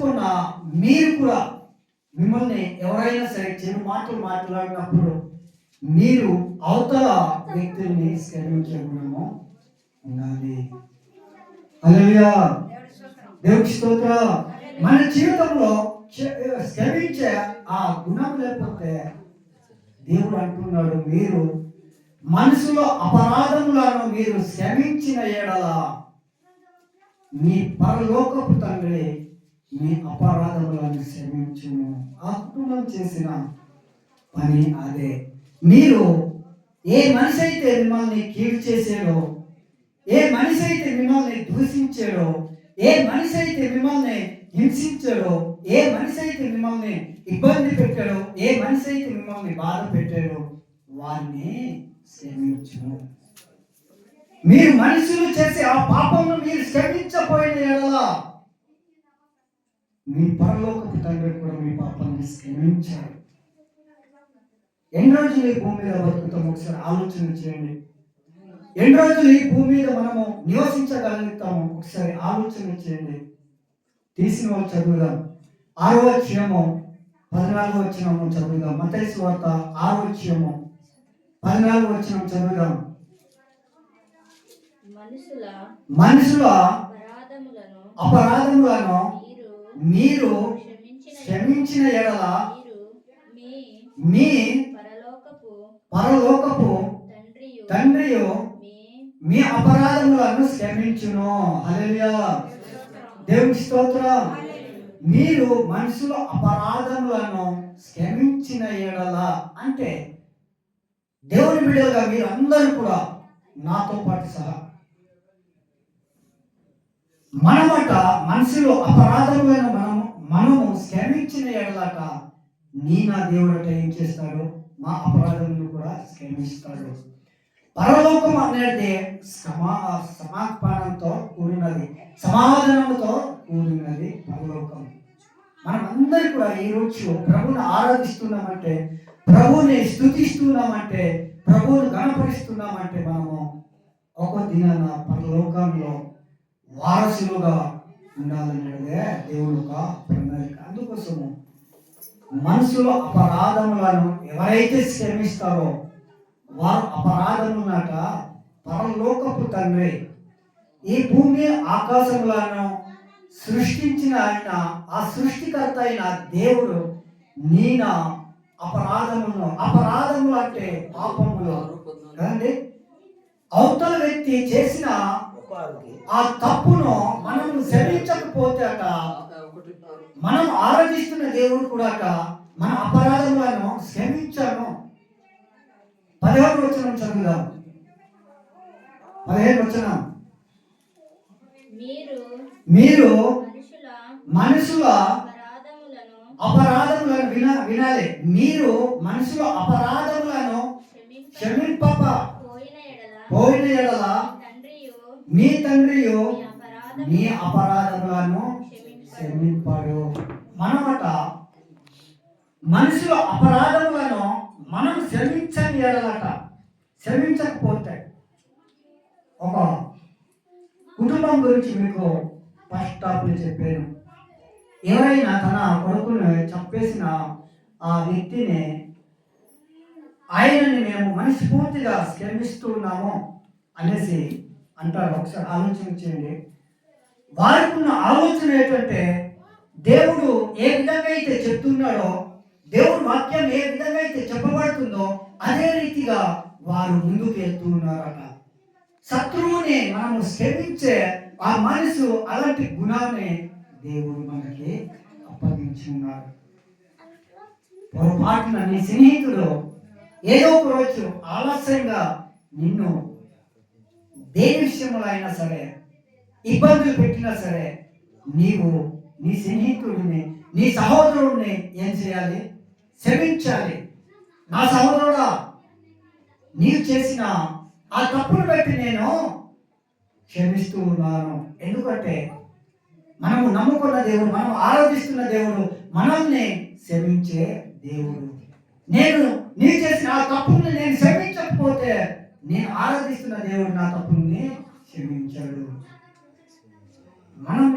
తెలుసుకున్న మీరు కూడా మిమ్మల్ని ఎవరైనా సరే చిన్న మాటలు మాట్లాడినప్పుడు మీరు అవతల వ్యక్తుల్ని క్షమించే ఉండాలి. హల్లెలూయా. దేవుడి స్తోత్ర. మన జీవితంలో క్ష- ఆ గుణం లేకపోతే దేవుడు అంటున్నాడు మీరు మనసులో అపరాధములను మీరు శ్రమించిన ఏడల మీ పరలోకపు తండ్రి మీ అపరాధములను క్షమించును ఆ కుటుంబం చేసిన పని అదే. మీరు ఏ మనిషి అయితే మిమ్మల్ని కీడు చేసాడో ఏ మనిషి అయితే మిమ్మల్ని దూషించాడో ఏ మనిషి అయితే మిమ్మల్ని హింసించాడో ఏ మనిషి అయితే మిమ్మల్ని ఇబ్బంది పెట్టాడో ఏ మనిషి అయితే మిమ్మల్ని బాధ పెట్టాడో వారిని క్షమించు మీరు మనుషులు చేసే ఆ పాపమును మీరు క్షమించపోయిన ఎడల మీ పరలోకపు తండ్రి కూడా మీ పాపాన్ని క్షమించారు ఎన్ని రోజులు ఈ భూమి మీద బతుకుతాం? ఒకసారి ఆలోచన చేయండి. ఎన్ని రోజులు ఈ భూమి మీద మనము నివసించగలుగుతాము? ఒకసారి ఆలోచన చేయండి. తీసిన వాళ్ళు చదువుదాం. ఆరో అధ్యాయము పద్నాలుగు వచ్చినము చదువుదాం. మతైసు వార్త ఆరో అధ్యాయము పద్నాలుగు వచ్చిన చదువుదాం. మనుషుల అపరాధములను మీరు క్షమించిన ఎడల మీ పరలోకపు తండ్రియు తండ్రియు మీ అపరాధములను క్షమించును. హల్లెలూయా. దేవుని స్తోత్రం. మీరు మనుషుల అపరాధములను క్షమించిన ఎడల. అంటే దేవుని బిడ్డలుగా మీరు అందరూ కూడా నాతో పాటు సహా మనమట మనసులో అపరాధమైన మనము మనము క్షమించిన ఎడలాక నీ నా దేవుడట ఏం చేస్తాడు? మా అపరాధములు కూడా క్షమిస్తాడు పరలోకం అనేది సమా సమాపానంతో కూడినది సమాధానంతో కూడినది పరలోకం. మనం అందరూ కూడా ఈ రోజు ప్రభుని ఆరాధిస్తున్నామంటే ప్రభుని స్థుతిస్తున్నామంటే ప్రభువుని గణపరుస్తున్నామంటే మనము ఒక దినాన పరలోకంలో వారసులుగా ఉండాలన్నదే దేవుడు ఒక ప్రణాళిక. అందుకోసము మనసులో అపరాధములను ఎవరైతే శ్రమిస్తారో వారు అపరాధములట పరలోకపు తండ్రి. ఈ భూమి ఆకాశములను సృష్టించిన ఆయన ఆ సృష్టికర్త అయిన దేవుడు నీన అపరాధములను అపరాధములు అంటే పాపములు. కదండి? అవతల వ్యక్తి చేసిన ఆ తప్పును మనం క్షమించకపోతే అట మనం ఆరాధిస్తున్న దేవుడు కూడా అట మన అపరాధములను క్షమించాను. పదిహేను వచనం చదువుదాం. పదిహేను వచనం. మీరు మీరు మనుషుల అపరాధములను విన వినాలి. మీరు మనుషుల అపరాధములను క్షమింప పోయిన ఎడల ఎడల తండ్రియు మీ అపరాధములను క్షమింపడు. మనమట మనుషుల అపరాధములను మనం క్షమించని ఎడలట. క్షమించకపోతే ఒక కుటుంబం గురించి మీకు ఫస్ట్ టాప్లో చెప్పాను. ఎవరైనా తన కొడుకుని చంపేసిన ఆ వ్యక్తిని ఆయనని మేము మనస్ఫూర్తిగా క్షమిస్తున్నాము అనేసి అంటారు ఒకసారి ఆలోచన చేయండి వారికి ఉన్న ఆలోచన ఏంటంటే దేవుడు ఏ విధంగా అయితే చెప్తున్నాడో దేవుడు వాక్యం ఏ విధంగా అయితే చెప్పబడుతుందో అదే రీతిగా వారు ముందుకు వెళ్తున్నారట శత్రువుని మనము సేవించే ఆ మనసు అలాంటి గుణాన్ని దేవుడు మనకి అప్పగించి ఉన్నారు. పొరపాటున నీ స్నేహితుడు ఏదో ఒక రోజు ఆలస్యంగా నిన్ను దేని విషయంలో అయినా సరే ఇబ్బందులు పెట్టినా సరే నీవు నీ స్నేహితుడిని నీ సహోదరుడిని ఏం చేయాలి? క్షమించాలి. నా సహోదరుడా నీవు చేసిన ఆ తప్పును బట్టి నేను క్షమిస్తూ ఉన్నాను. ఎందుకంటే మనము నమ్ముకున్న దేవుడు మనం ఆరాధిస్తున్న దేవుడు మనల్ని క్షమించే దేవుడు. నేను నీవు చేసిన ఆ తప్పుని నేను నేను ఆరాధిస్తున్న దేవుడు నా తప్పుని క్షమించాడు. మనం